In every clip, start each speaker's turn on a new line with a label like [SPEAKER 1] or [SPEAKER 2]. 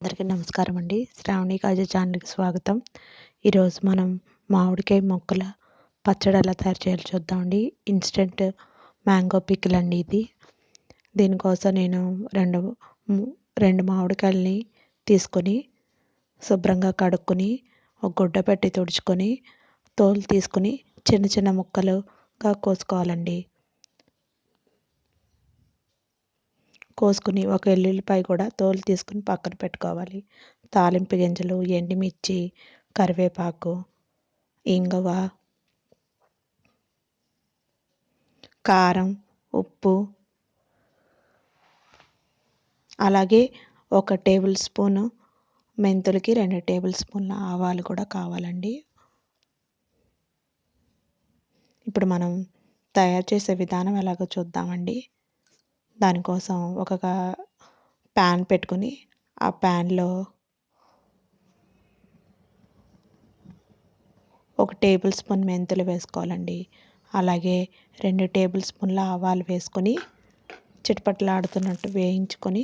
[SPEAKER 1] అందరికీ నమస్కారం అండి శ్రావణి కాజా ఛానల్కి స్వాగతం. ఈరోజు మనం మామిడికాయ మొక్కల పచ్చడి ఎలా తయారు చేయాలో చూద్దామండి. ఇన్స్టెంట్ మ్యాంగో పికిల్ అండి ఇది. దీనికోసం నేను రెండు రెండు మామిడికాయలని తీసుకొని శుభ్రంగా కడుక్కొని ఒక గుడ్డ పెట్టి తుడుచుకొని తోలు తీసుకుని చిన్న చిన్న ముక్కలుగా కోసుకోవాలండి. కోసుకుని ఒక ఎల్లుల్లిపాయ కూడా తోలు తీసుకుని పక్కన పెట్టుకోవాలి. తాలింపు గింజలు ఎండుమిర్చి కరివేపాకు ఇంగువ కారం ఉప్పు. అలాగే ఒక టేబుల్ స్పూను మెంతులకి రెండు టేబుల్ స్పూన్ల ఆవాలు కూడా కావాలండి. ఇప్పుడు మనం తయారు చేసే విధానం ఎలాగో చూద్దామండి. దానికోసం ఒక ప్యాన్ పెట్టుకుని ఆ ప్యాన్లో ఒక టేబుల్ స్పూన్ మెంతులు వేసుకోవాలండి. అలాగే రెండు టేబుల్ స్పూన్ల ఆవాలు వేసుకొని చిటపట్లాడుతున్నట్టు వేయించుకొని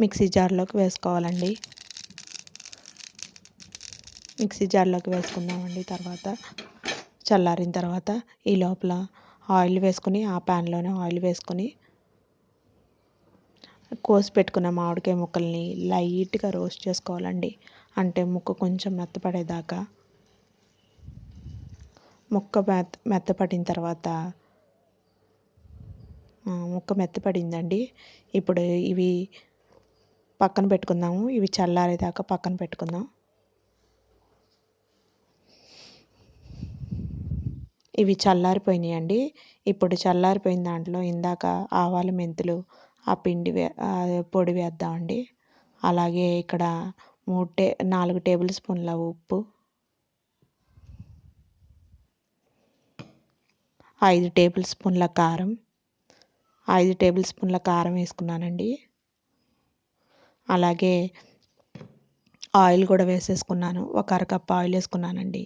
[SPEAKER 1] మిక్సీ జార్లోకి వేసుకోవాలండి. మిక్సీ జార్లోకి వేసుకుందామండి తర్వాత. చల్లారిన తర్వాత ఈ లోపల ఆయిల్ వేసుకొని ఆ ప్యాన్లోనే ఆయిల్ వేసుకొని కోసి పెట్టుకున్న మామిడికాయ ముక్కల్ని లైట్గా రోస్ట్ చేసుకోవాలండి. అంటే ముక్క కొంచెం మెత్తపడేదాకా. ముక్క మెత్త మెత్తపడిన తర్వాత ముక్క మెత్తపడిందండి. ఇప్పుడు ఇవి పక్కన పెట్టుకుందాము. ఇవి చల్లారేదాకా పక్కన పెట్టుకుందాం. ఇవి చల్లారిపోయినాయండి. ఇప్పుడు చల్లారిపోయిన దాంట్లో ఇందాక ఆవాలు మెంతులు ఆ పిండి పొడి వేద్దామండి. అలాగే ఇక్కడ మూడు టే నాలుగు టేబుల్ స్పూన్ల ఉప్పు. ఐదు టేబుల్ స్పూన్ల కారం. ఐదు టేబుల్ స్పూన్ల కారం వేసుకున్నానండి. అలాగే ఆయిల్ కూడా వేసేసుకున్నాను. ఒక అరకప్పు ఆయిల్ వేసుకున్నానండి.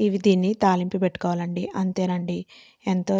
[SPEAKER 1] ఇవి దీన్ని తాలింపు పెట్టుకోవాలండి. అంతేనండి. ఎంతో